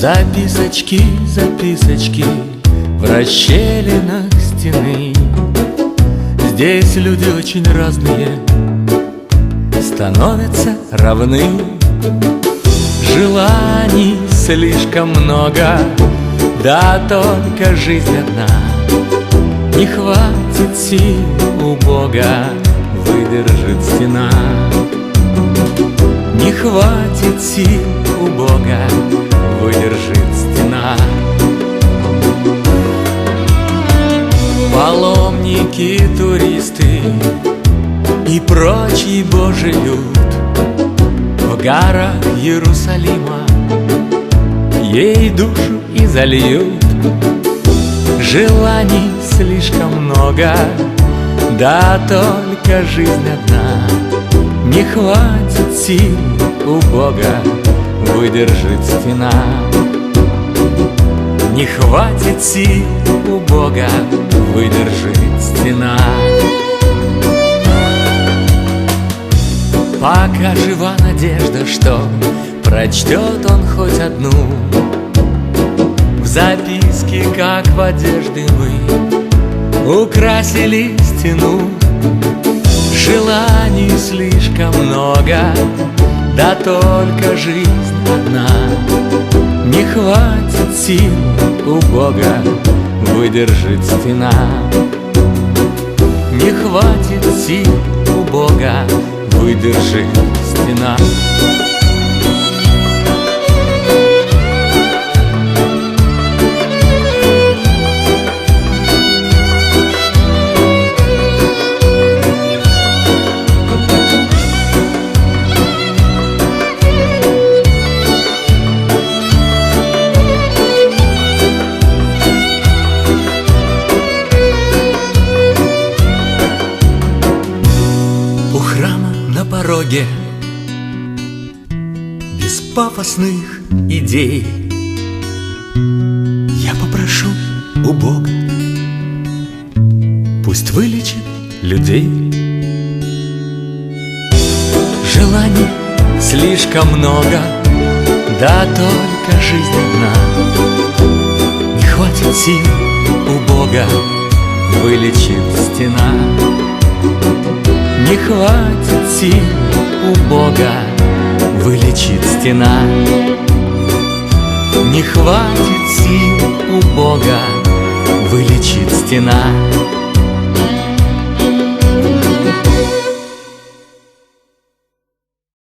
Записочки, записочки В расщелинах стены. Здесь люди очень разные Становятся равны. Желаний слишком много Да только жизнь одна. Не хватит сил у Бога Выдержит стена. Не хватит сил у Бога Выдержит стена. Паломники, туристы И прочий Божий люд. В горах Иерусалима Ей душу и зальют Желаний слишком много Да только жизнь одна. Не хватит сил у Бога Выдержит стена. Не хватит сил у Бога Выдержит стена. Пока жива надежда, что Прочтет он хоть одну. В записке, как в одежды мы Украсили стену. Желаний слишком много Да только жизнь хватит сил у Бога Выдержит стена. Не хватит сил у Бога Выдержит стена Храма на пороге. Без пафосных идей. Я попрошу у Бога. Пусть вылечит людей. Желаний слишком много Да только жизнь одна. Не хватит сил у Бога Вылечит стена не хватит сил у Бога Вылечит стена. Не хватит сил у Бога Вылечит стена